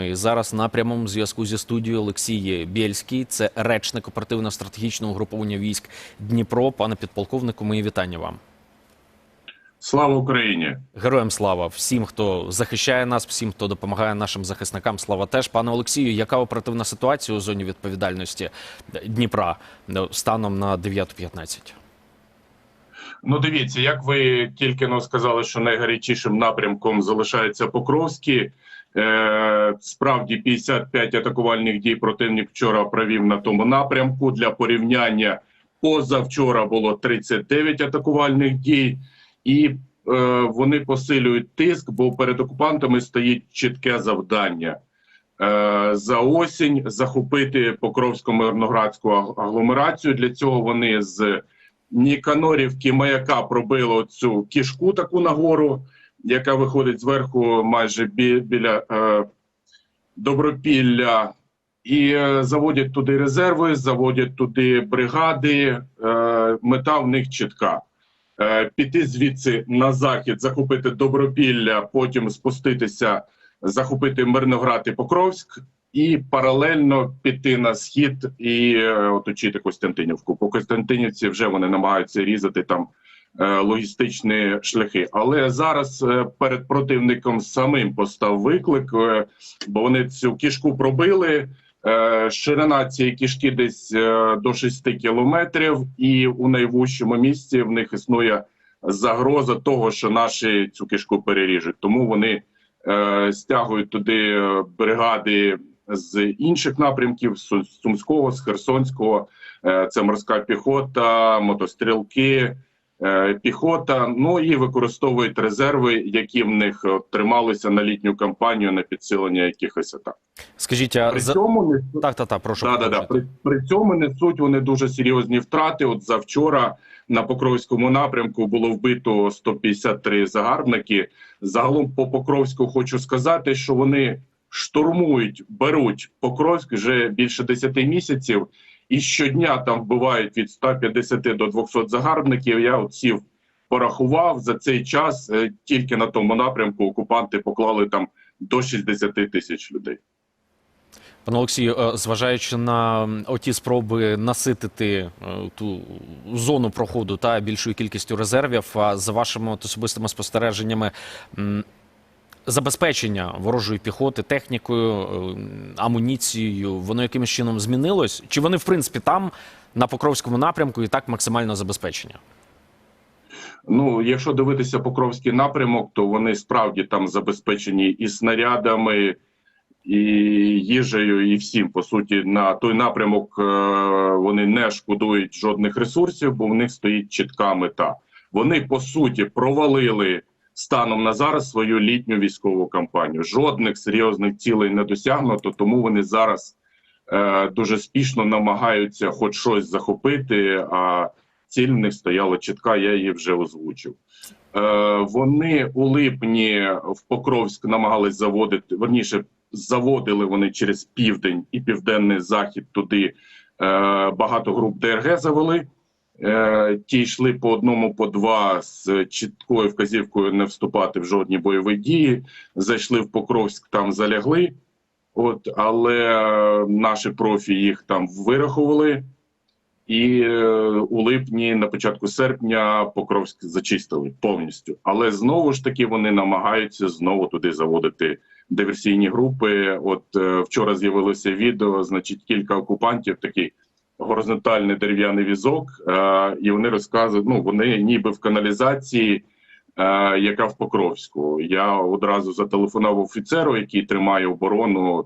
І зараз на прямому зв'язку зі студією Олексій Бєльський, це речник оперативно-стратегічного угруповання військ Дніпро. Пане підполковнику, мої вітання вам. Слава Україні! Героям слава всім, хто захищає нас, всім, хто допомагає нашим захисникам. Слава теж, пане Олексію. Яка оперативна ситуація у зоні відповідальності Дніпра е, станом на 9.15? Ну, дивіться, як ви тільки но сказали, що найгарячішим напрямком залишається Покровський. Е, справді 55 атакувальних дій противник вчора провів на тому напрямку. Для порівняння позавчора було 39 атакувальних дій, і е, вони посилюють тиск, бо перед окупантами стоїть чітке завдання. Е, За осінь захопити Покровську мирноградську агломерацію. Для цього вони з Ніканорівки маяка пробили цю кішку таку нагору, яка виходить зверху майже бі, біля е, Добропілля, і е, заводять туди резерви, заводять туди бригади. Е, мета в них чітка. Е, піти звідси на захід, захопити Добропілля, потім спуститися, захопити Мирноград і Покровськ, і паралельно піти на схід і е, оточити Костянтинівку. По Костянтинівці вже вони намагаються різати там логістичні шляхи. Але зараз е, перед противником самим постав виклик, е, бо вони цю кішку пробили. Е, Ширина цієї кішки десь е, до 6 кілометрів, і у найвужчому місці в них існує загроза того, що наші цю кішку переріжуть. Тому вони е, стягують туди е, бригади з інших напрямків: з Сумського, з Херсонського. Е, це морська піхота, мотострілки, е, піхота. Ну і використовують резерви, які в них е, трималися на літню кампанію на підсилення якихось атак. Скажіть, а При за... цьому не так, так, так, прошу. Да, да, да. При, при цьому несуть вони дуже серйозні втрати. От завчора на Покровському напрямку було вбито 153 загарбники. Загалом по Покровську хочу сказати, що вони штурмують, беруть Покровськ вже більше 10 місяців, і щодня там вбивають від 150 до 200 загарбників. Я от порахував за цей час. е, Тільки на тому напрямку окупанти поклали там до 60 тисяч людей. Пане Олексію, е, зважаючи на оті спроби наситити е, ту зону проходу та більшою кількістю резервів, за вашими особистими спостереженнями, забезпечення ворожої піхоти технікою, е, амуніцією, воно якимось чином змінилось? Чи вони, в принципі, там на Покровському напрямку і так максимально забезпечення? Ну, якщо дивитися Покровський напрямок, то вони справді там забезпечені і снарядами, і їжею, і всім. По суті, на той напрямок е, вони не шкодують жодних ресурсів, бо в них стоїть чітка мета. Вони по суті провалили станом на зараз свою літню військову кампанію. Жодних серйозних цілей не досягнуто, тому вони зараз е, дуже спішно намагаються хоч щось захопити. А ціль в них стояла чітка, я її вже озвучив. Е, вони у липні в Покровськ намагались заводити, верніше, заводили вони через південь і південний захід туди е, багато груп ДРГ завели. Е, ті йшли по одному, по два з чіткою вказівкою не вступати в жодні бойові дії. Зайшли в Покровськ, там залягли. От, але е, наші профі їх там вирахували. І е, у липні, на початку серпня, Покровськ зачистили повністю. Але знову ж таки вони намагаються знову туди заводити диверсійні групи. От вчора з'явилося відео, значить, кілька окупантів, такий горизонтальний дерев'яний візок, е, і вони розказують, ну вони ніби в каналізації, е, яка в Покровську. Я одразу зателефонував офіцеру, який тримає оборону е,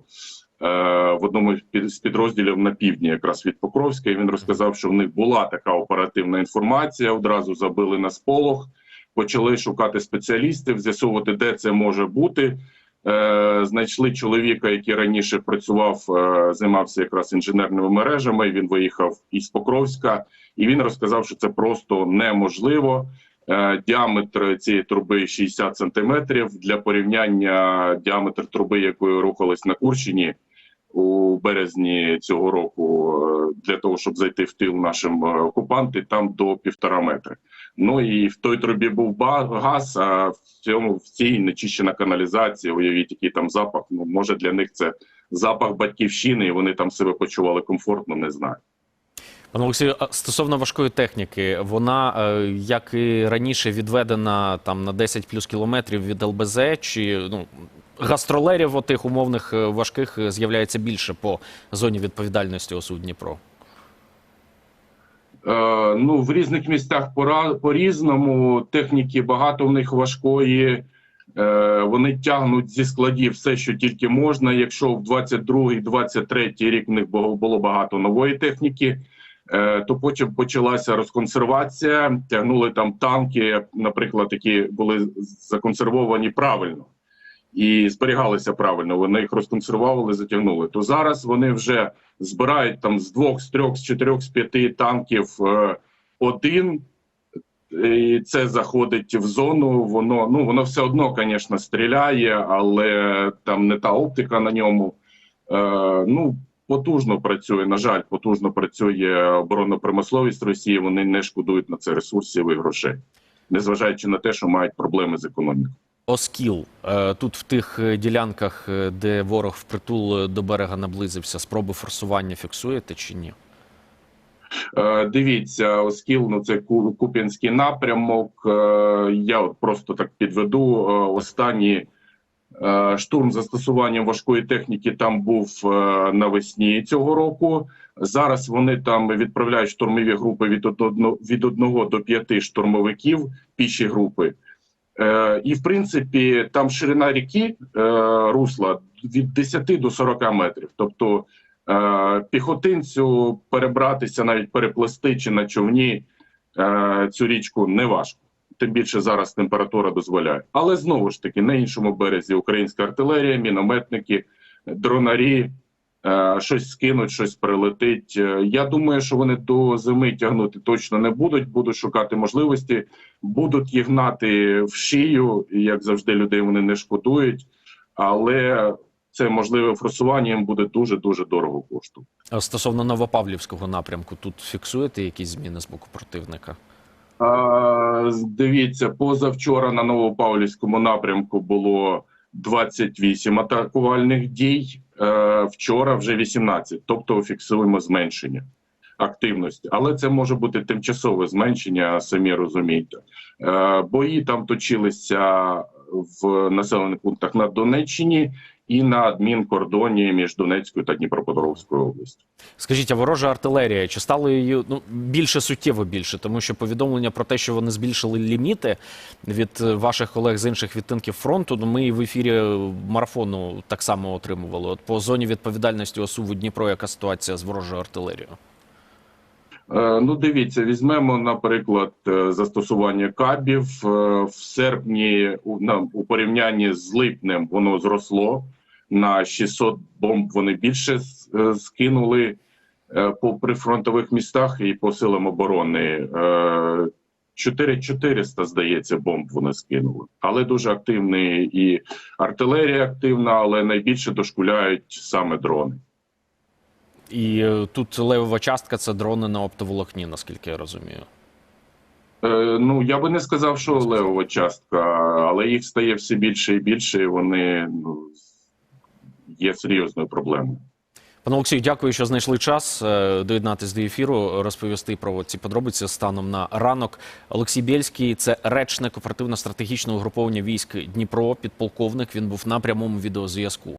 в одному з підрозділів на півдні, якраз від Покровська. І він розказав, що в них була така оперативна інформація. Одразу забили на сполох, почали шукати спеціалістів, з'ясовувати, де це може бути. Е, знайшли чоловіка, який раніше працював, е, займався якраз інженерними мережами. Він виїхав із Покровська, і він розказав, що це просто неможливо. Е, Діаметр цієї труби 60 сантиметрів. Для порівняння діаметр труби, якою рухались на Курщині, у березні цього року е, для того, щоб зайти в тил нашим е, окупанти, там до півтора метри. Ну і в той трубі був газ, а в цьому в цій нечищена каналізація. Уявіть, який там запах. Ну може для них це запах батьківщини, і вони там себе почували комфортно, не знаю. Пане Олексію, стосовно важкої техніки, вона, е, як і раніше, відведена там на 10 плюс кілометрів від ЛБЗ, чи ну, гастролерів отих умовних е, важких е, з'являється більше по зоні відповідальності ОСУ Дніпро? Е, ну, в різних містах пора- по-різному. Техніки багато в них важкої. Е, вони тягнуть зі складів все, що тільки можна. Якщо в 22-23 рік в них було було багато нової техніки, е, то потім почалася розконсервація. Тягнули там танки, наприклад, які були законсервовані правильно і зберігалися правильно. Вони їх розконсервували, затягнули. То зараз вони вже збирають там з двох, з трьох, з чотирьох, з п'яти танків е, один. І це заходить в зону. Воно ну воно все одно, звісно, стріляє, але там не та оптика на ньому. Е, ну потужно працює. На жаль, потужно працює оборонна промисловість Росії. Вони не шкодують на це ресурсів і грошей, незважаючи на те, що мають проблеми з економікою. Оскіл е, тут в тих е, ділянках, е, де ворог впритул до берега наблизився, спроби форсування фіксуєте чи ні? Дивіться, Оскіл, ну це Ку- Куп'янський напрямок. Я от просто так підведу. Останній штурм застосуванням важкої техніки там був навесні цього року. Зараз вони там відправляють штурмові групи від одного від одного до п'яти штурмовиків, піші групи. Е, І в принципі там ширина ріки е, русла від 10 до 40 метрів. Тобто е, піхотинцю перебратися, навіть переплести чи на човні цю річку не важко. Тим більше зараз температура дозволяє. Але знову ж таки на іншому березі українська артилерія, мінометники, дронарі. Е, Щось скинуть, щось прилетить. Е, Я думаю, що вони до зими тягнути точно не будуть. Будуть шукати можливості, будуть їх гнати в шию. І, Як завжди, людей вони не шкодують, але це можливе форсування їм буде дуже дуже дорого коштувати. А Стосовно Новопавлівського напрямку, тут фіксуєте якісь зміни з боку противника? А, дивіться, позавчора на Новопавлівському напрямку було 28 атакувальних дій. Е, вчора вже 18, тобто фіксуємо зменшення активності. Але це може бути тимчасове зменшення, самі розумієте. Е, бої там точилися в населених пунктах на Донеччині і на адмінкордоні між Донецькою та Дніпропетровською областю. Скажіть, а ворожа артилерія чи стало її ну більше суттєво більше, тому що повідомлення про те, що вони збільшили ліміти від е, ваших колег з інших відтинків фронту. Ну ми і в ефірі марафону так само отримували. От по зоні відповідальності ОСУ в Дніпро, яка ситуація з ворожою артилерією? Е, Ну, дивіться, візьмемо, наприклад, е, застосування кабів Е, в серпні у порівнянні з липнем воно зросло на 600 бомб. Вони більше е, скинули е, по прифронтових містах і по силам оборони. Е, 4400, здається, бомб вони скинули, але дуже активний і артилерія активна, але найбільше дошкуляють саме дрони. І е, тут левова частка це дрони на оптоволокні, наскільки я розумію. Е, ну я би не сказав, що левова частка, але їх стає все більше і більше, і вони ну, є серйозною проблемою. Пане Олексію, дякую, що знайшли час доєднатися до ефіру, розповісти про ці подробиці станом на ранок. Олексій Бєльський це речник оперативно-стратегічного угруповання військ Дніпро, підполковник. Він був на прямому відеозв'язку.